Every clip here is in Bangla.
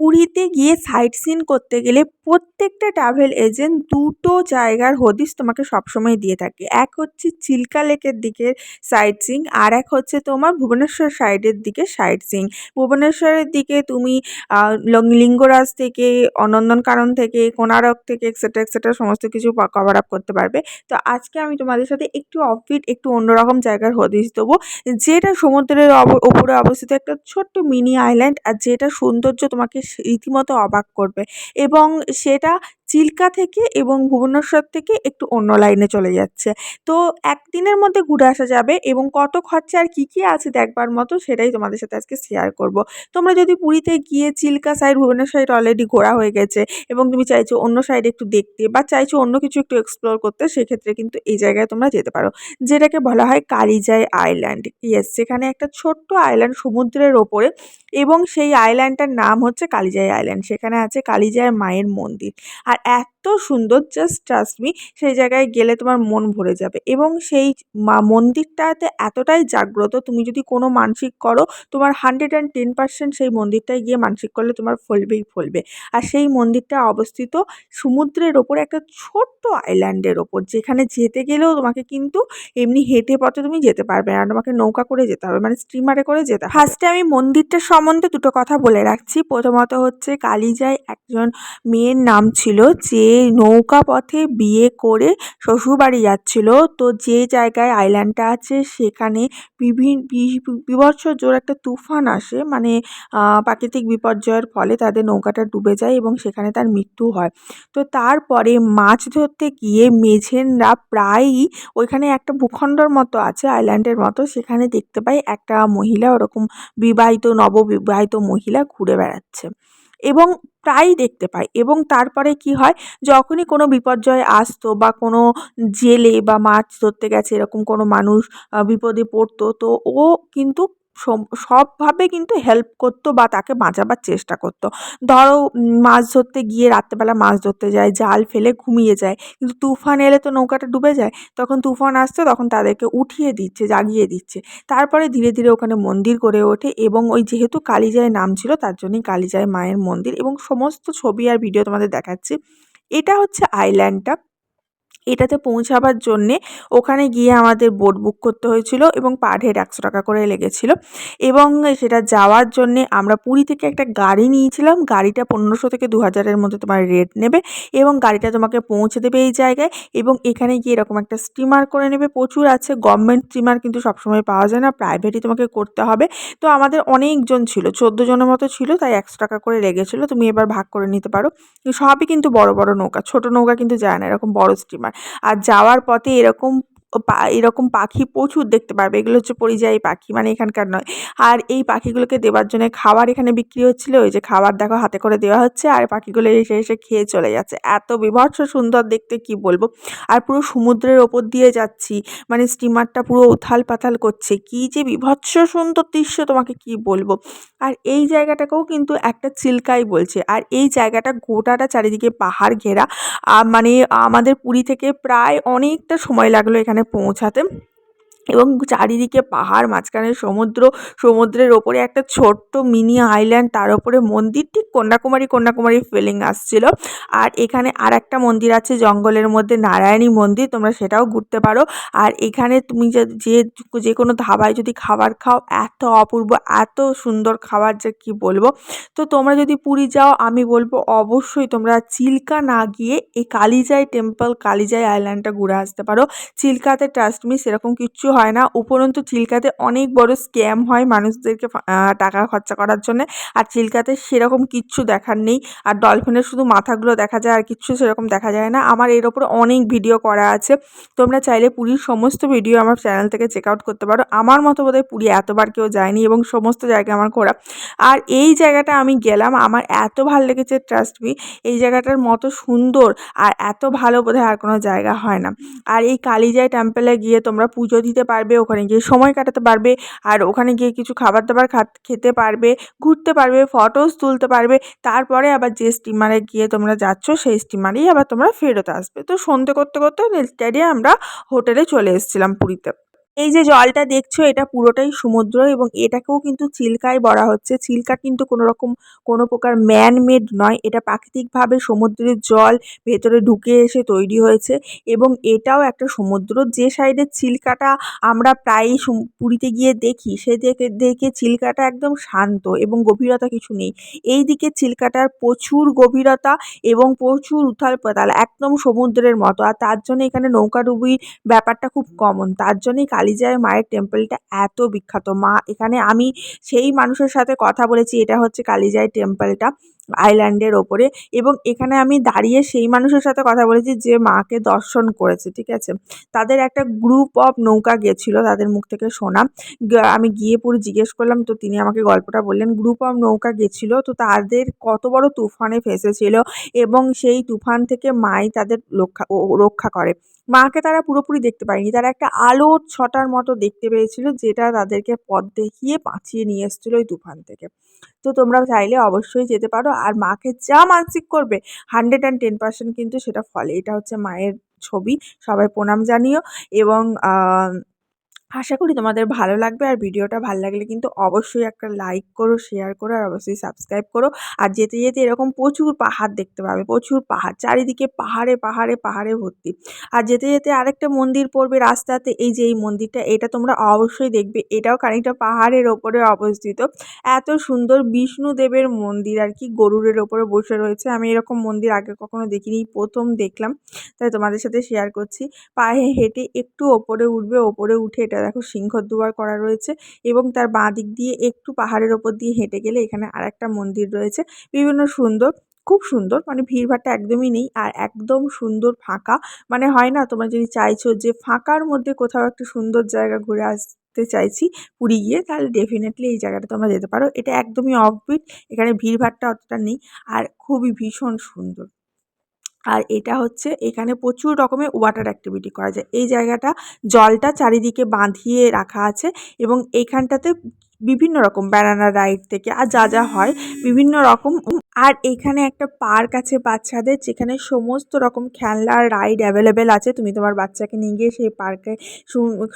পুরীতে গিয়ে সাইট সিন করতে গেলে প্রত্যেকটা ট্রাভেল এজেন্ট দুটো জায়গার হদিশ তোমাকে সবসময় দিয়ে থাকে। এক হচ্ছে চিল্কা লেকের দিকে সাইট সিইং আর এক হচ্ছে তোমার ভুবনেশ্বর সাইডের দিকে সাইট সিইং ভুবনেশ্বরের দিকে তুমি লিঙ্গরাজ থেকে নন্দনকানন থেকে, কোণারক থেকে এক্সেট্রা এক্সেট্রা সমস্ত কিছু কভার আপ করতে পারবে। তো আজকে আমি তোমাদের সাথে একটু অফবিট একটু অন্যরকম জায়গার হদিশ দেবো, যেটা সমুদ্রের ওপরে অবস্থিত একটা ছোট্ট মিনি আইল্যান্ড আর যেটা সৌন্দর্য তোমাকে রীতিমতো অবাক করবে এবং সেটা চিল্কা থেকে এবং ভুবনেশ্বর থেকে একটু অন্য লাইনে চলে যাচ্ছে। তো একদিনের মধ্যে ঘুরে আসা যাবে এবং কত খরচা আর কী কী আছে দেখবার মতো সেটাই তোমাদের সাথে আজকে শেয়ার করব। তোমরা যদি পুরীতে গিয়ে Chilka side Bhubaneswar side already ঘোরা হয়ে গেছে এবং তুমি চাইছো অন্য সাইড একটু দেখতে বা চাইছো অন্য কিছু একটু এক্সপ্লোর করতে, সেক্ষেত্রে কিন্তু এই জায়গায় তোমরা যেতে পারো। যেটাকে বলা হয় কালিজাই আইল্যান্ড ইয়েস সেখানে একটা ছোট্ট আইল্যান্ড সমুদ্রের ওপরে এবং সেই আইল্যান্ডটার নাম হচ্ছে কালিজাই আইল্যান্ড সেখানে আছে কালিজাই মায়ের মন্দির। আর at এত সুন্দর জাস্ট ট্রাস্ট মি সেই জায়গায় গেলে তোমার মন ভরে যাবে। এবং সেই মা, মন্দিরটাতে এতটাই জাগ্রত, তুমি যদি কোনো মানসিক করো, তোমার হান্ড্রেড অ্যান্ড টেন পার্সেন্ট সেই মন্দিরটায় গিয়ে মানসিক করলে তোমার ফলবেই ফলবে। আর সেই মন্দিরটা অবস্থিত সমুদ্রের ওপর, একটা ছোট্ট আইল্যান্ডের ওপর। যেখানে যেতে গেলেও তোমাকে কিন্তু এমনি হেঁটে পথে তুমি যেতে পারবে না। তোমাকে নৌকা করে যেতে হবে মানে স্টিমারে করে যেতে হবে। ফার্স্টে আমি মন্দিরটা সম্বন্ধে দুটো কথা বলে রাখছি। প্রথমত হচ্ছে কালিজাই একজন মেয়ের নাম ছিল যে নৌকা পথে বিয়ে করে শ্বশুরবাড়ি যাচ্ছিল। তো যে জায়গায় আইল্যান্ডটা আছে, সেখানে বিভৎস জোর একটা তুফান আসে। মানে প্রাকৃতিক বিপর্যয়ের ফলে তাদের নৌকাটা ডুবে যায় এবং সেখানে তার মৃত্যু হয়। তো তারপরে মাছ ধরতে গিয়ে মেঝেনরা প্রায়ই ওইখানে একটা ভূখণ্ডর মতো আছে আইল্যান্ডের মতো। সেখানে দেখতে পাই একটা মহিলা, ওরকম বিবাহিত, নববিবাহিত মহিলা ঘুরে বেড়াচ্ছে। এবং প্রায়ই দেখতে পাই এবং তারপরে কি হয়, যখনই কোনো বিপর্যয় আসতো বা কোনো জেলে বা মাছ ধরতে গেছে, এরকম কোনো মানুষ বিপদে পড়তো, তো ও কিন্তু সবভাবে কিন্তু হেল্প করতো বা তাকে বাঁচাবার চেষ্টা করতো। ধরো মাছ ধরতে গিয়ে রাত্রেবেলা মাছ ধরতে যায়, জাল ফেলে ঘুমিয়ে যায়, কিন্তু তুফান এলে তো নৌকাটা ডুবে যায়। তখন তুফান আসছে, তখন তাদেরকে উঠিয়ে দিচ্ছে, জাগিয়ে দিচ্ছে। তারপরে ধীরে ধীরে ওখানে মন্দির গড়ে ওঠে এবং ওই যেহেতু কালীজায় নাম ছিল, তার জন্যই কালিজায় মায়ের মন্দির এবং সমস্ত ছবি আর ভিডিও তোমাদের দেখাচ্ছি। এটা হচ্ছে আইল্যান্ডটা এটাতে পৌঁছাবার জন্যে ওখানে গিয়ে আমাদের বোট বুক করতে হয়েছিল এবং পার হেড একশো টাকা করে লেগেছিলো। এবং সেটা যাওয়ার জন্যে আমরা পুরী থেকে একটা গাড়ি নিয়েছিলাম। গাড়িটা পনেরোশো থেকে দু হাজারের মধ্যে তোমার রেট নেবে এবং গাড়িটা তোমাকে পৌঁছে দেবে এই জায়গায় এবং এখানে গিয়ে এরকম একটা স্টিমার করে নেবে। প্রচুর আছে গভর্নমেন্ট স্টিমার কিন্তু সবসময় পাওয়া যায় না প্রাইভেটই তোমাকে করতে হবে। তো আমাদের অনেকজন ছিল, চোদ্দ জনের মতো ছিল, তাই একশো টাকা করে লেগেছিলো। তুমি এবার ভাগ করে নিতে পারো। সবই কিন্তু বড় বড় নৌকা, ছোট নৌকা কিন্তু যায় না, এরকম বড় স্টিমার আর যাওয়ার পথে এরকম এরকম পাখি প্রচুর দেখতে পারবে। এগুলো হচ্ছে পরিযায়ী পাখি মানে এখানকার নয়। আর এই পাখিগুলোকে দেওয়ার জন্য খাবার এখানে বিক্রি হচ্ছিল, ওই যে খাবার দেখো হাতে করে দেওয়া হচ্ছে, আর পাখিগুলো এসে এসে খেয়ে চলে যাচ্ছে। এত বিভৎস সুন্দর দেখতে, কি বলব? আর পুরো সমুদ্রের ওপর দিয়ে যাচ্ছি মানে স্টিমারটা পুরো উথাল পাথাল করছে। কি যে বিভৎস সুন্দর দৃশ্য, তোমাকে কি বলব? আর এই জায়গাটাকেও কিন্তু একটা চিল্কাই বলছে। আর এই জায়গাটা গোটাটা চারিদিকে পাহাড় ঘেরা। মানে আমাদের পুরী থেকে প্রায় অনেকটা সময় লাগল এখানে পৌঁছাতে এবং চারিদিকে পাহাড়, মাঝখানে সমুদ্র, সমুদ্রের ওপরে একটা ছোট্ট মিনি আইল্যান্ড, তার ওপরে মন্দির, ঠিক কন্যাকুমারী কন্যাকুমারী ফিলিং আসছিল। আর এখানে আর একটা মন্দির আছে জঙ্গলের মধ্যে, নারায়ণী মন্দির, তোমরা সেটাও ঘুরতে পারো। আর এখানে তুমি যে যে কোনো ধাবায় যদি খাবার খাও, এত অপূর্ব, এত সুন্দর খাবার যে কী বলব। তো তোমরা যদি পুরী যাও, আমি বলব অবশ্যই তোমরা চিল্কা না গিয়ে এই কালিজাই টেম্পল কালিজাই আইল্যান্ডটা ঘুরে আসতে পারো। চিল্কাতে ট্রাস্ট মি সেরকম কিচ্ছু হয় না। উপরন্তু চিল্কাতে অনেক বড় স্ক্যাম হয় মানুষদেরকে টাকা খরচা করার জন্যে। আর চিল্কাতে সেরকম কিচ্ছু দেখার নেই। আর ডলফিনের শুধু মাথাগুলো দেখা যায় আর কিচ্ছু সেরকম দেখা যায় না। আমার এর ওপর অনেক ভিডিও করা আছে। তোমরা চাইলে পুরীর সমস্ত ভিডিও আমার চ্যানেল থেকে চেক আউট করতে পারো। আমার মতো বোধহয় পুরী এতবার কেউ যায়নি এবং সমস্ত জায়গা আমার ঘোরা। আর এই জায়গাটা আমি গেলাম, আমার এত ভালো লেগেছে ট্রাস্ট মি এই জায়গাটার মতো সুন্দর আর এত ভালো বোধহয় আর কোনো জায়গা হয় না। আর এই কালিজাই টেম্পলে গিয়ে তোমরা পুজো দিতে পারবে, ওখানে গিয়ে সময় কাটাতে পারবে আর ওখানে গিয়ে কিছু খাবার দাবার খেতে পারবে, ঘুরতে পারবে ফটোস তুলতে পারবে। তারপরে আবার যে স্টিমারে গিয়ে তোমরা যাচ্ছ, সেই স্টিমারেই আবার তোমরা ফেরত আসবে। তো সন্ধে করতে করতে রেল আমরা হোটেলে চলে এসেছিলাম পুরীতে। এই যে জলটা দেখছ, এটা পুরোটাই সমুদ্র এবং এটাকেও কিন্তু চিল্কাই বলা হচ্ছে। চিল্কা কিন্তু কোনো রকম কোনো প্রকার ম্যান মেড নয়, এটা প্রাকৃতিকভাবে সমুদ্রের জল ভেতরে ঢুকে এসে তৈরি হয়েছে এবং এটাও একটা সমুদ্র। যে সাইডে চিল্কাটা আমরা প্রায়ই পুরীতে গিয়ে দেখি, সে দেখে দেখে চিল্কাটা একদম শান্ত এবং গভীরতা কিছু নেই। এই দিকে চিল্কাটার প্রচুর গভীরতা এবং প্রচুর উথাল পাতাল, একদম সমুদ্রের মতো। আর তার জন্য এখানে নৌকাডুবির ব্যাপারটা খুব কমন তার জন্যই কালিজাই মায়ের টেম্পলটা এত বিখ্যাত। মা, এখানে আমি সেই মানুষের সাথে কথা বলেছি, এটা হচ্ছে কালিজাই টেম্পলটা আইল্যান্ডের ওপরে। এবং এখানে আমি দাঁড়িয়ে সেই মানুষের সাথে কথা বলেছি যে মাকে দর্শন করেছে, ঠিক আছে? তাদের একটা গ্রুপ অফ নৌকা গেছিল তাদের মুখ থেকে শোনা। আমি গিয়ে পুরো জিজ্ঞেস করলাম, তো তিনি আমাকে গল্পটা বললেন গ্রুপ অফ নৌকা গেছিল, তো তাদের কত বড় তুফানে ফেসেছিল এবং সেই তুফান থেকে মাই তাদের রক্ষা রক্ষা করে। মাকে তারা পুরোপুরি দেখতে পায়নি। তারা একটা আলোর ছটার মতো দেখতে পেয়েছিল, যেটা তাদেরকে পথ দেখিয়ে বাঁচিয়ে নিয়ে এসেছিল ওই তুফান থেকে। তো তোমরা চাইলে অবশ্যই যেতে পারো আর মাকে যা মানসিক করবে হান্ড্রেড অ্যান্ড টেন পার্সেন্ট কিন্তু সেটা ফলে। এটা হচ্ছে মায়ের ছবি, সবাই প্রণাম জানিও এবং আশা করি তোমাদের ভালো লাগবে আর ভিডিওটা ভালো লাগলে কিন্তু অবশ্যই একটা লাইক করো শেয়ার করো আর অবশ্যই সাবস্ক্রাইব করো। আর যেতে যেতে এরকম প্রচুর পাহাড় দেখতে পাবে, প্রচুর পাহাড়, চারিদিকে পাহাড়ে পাহাড়ে পাহাড়ে ভর্তি। আর যেতে যেতে আরেকটা মন্দির পড়বে রাস্তাতে, এই যে এই মন্দিরটা, এটা তোমরা অবশ্যই দেখবে, এটাও খানিকটা পাহাড়ের ওপরে অবস্থিত। এত সুন্দর বিষ্ণুদেবের মন্দির আর কি গরুরের ওপরে বসে রয়েছে। আমি এরকম মন্দির আগে কখনো দেখিনি, প্রথম দেখলাম, তাই তোমাদের সাথে শেয়ার করছি। পায়ে হেঁটে একটু ওপরে উঠবে, ওপরে উঠে এটা দেখো সিংহদ্বার করা রয়েছে এবং তার বাঁ দিক দিয়ে একটু পাহাড়ের ওপর দিয়ে হেঁটে গেলে এখানে আরেকটা মন্দির রয়েছে। বিভিন্ন সুন্দর, খুব সুন্দর মানে ভিড়ভাড়টা একদমই নেই আর একদম সুন্দর ফাঁকা। মানে হয় না তোমরা যদি চাইছো যে ফাঁকার মধ্যে কোথাও একটা সুন্দর জায়গা ঘুরে আসতে চাইছি, পুরী গিয়ে, তাহলে ডেফিনেটলি এই জায়গাটা তোমরা যেতে পারো। এটা একদমই অফবিট এখানে ভিড়ভাড়টা অতটা নেই আর খুবই ভীষণ সুন্দর। আর এটা হচ্ছে এখানে প্রচুর রকমের ওয়াটার অ্যাক্টিভিটি করা যায়। এই জায়গাটা জলটা চারিদিকে বাঁধিয়ে রাখা আছে এবং এইখানটাতে বিভিন্ন রকম ব্যানানা রাইড থেকে আর যা যা হয়, বিভিন্ন রকম আর এখানে একটা পার্ক আছে বাচ্চাদের, যেখানে সমস্ত রকম খেলনার রাইড অ্যাভেলেবেল আছে। তুমি তোমার বাচ্চাকে নিয়ে গিয়ে সেই পার্কে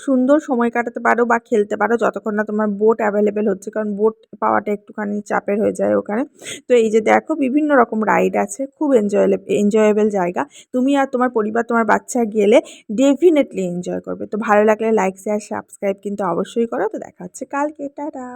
সুন্দর সময় কাটাতে পারো বা খেলতে পারো যতক্ষণ না তোমার বোট অ্যাভেলেবেল হচ্ছে, কারণ বোট পাওয়াটা একটুখানি চাপের হয়ে যায় ওখানে। তো এই যে দেখো বিভিন্ন রকম রাইড আছে, খুব এনজয়েবল এনজয়েবল জায়গা। তুমি আর তোমার পরিবার, তোমার বাচ্চা গেলে ডেফিনেটলি এনজয় করবে। তো ভালো লাগলে লাইক শেয়ার সাবস্ক্রাইব কিন্তু অবশ্যই করো। তো দেখা হচ্ছে কালকে, টাটা!